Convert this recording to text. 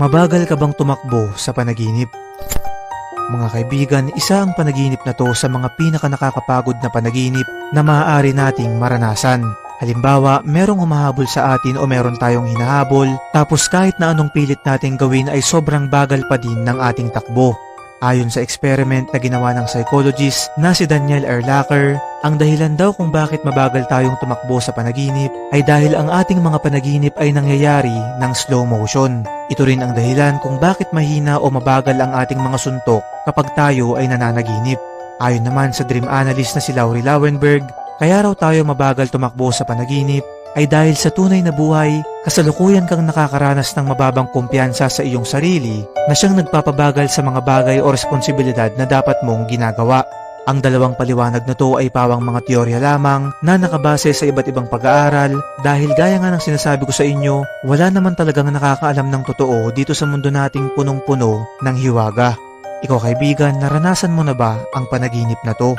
Mabagal ka bang tumakbo sa panaginip? Mga kaibigan, isa ang panaginip na to sa mga pinaka nakakapagod na panaginip na maaari nating maranasan. Halimbawa, merong humahabol sa atin o meron tayong hinahabol, tapos kahit na anong pilit nating gawin ay sobrang bagal pa din ng ating takbo. Ayon sa experiment na ginawa ng psychologist na si Daniel Erlacher, ang dahilan daw kung bakit mabagal tayong tumakbo sa panaginip ay dahil ang ating mga panaginip ay nangyayari ng slow motion. Ito rin ang dahilan kung bakit mahina o mabagal ang ating mga suntok kapag tayo ay nananaginip. Ayon naman sa dream analyst na si Laurie Lauenberg, kaya raw tayo mabagal tumakbo sa panaginip ay dahil sa tunay na buhay, kasalukuyan kang nakakaranas ng mababang kumpiyansa sa iyong sarili na siyang nagpapabagal sa mga bagay o responsibilidad na dapat mong ginagawa. Ang dalawang paliwanag na to ay pawang mga teorya lamang na nakabase sa iba't ibang pag-aaral dahil gaya nga ng sinasabi ko sa inyo, wala naman talagang nakakaalam ng totoo dito sa mundo nating punong-puno ng hiwaga. Ikaw kaibigan, naranasan mo na ba ang panaginip na to?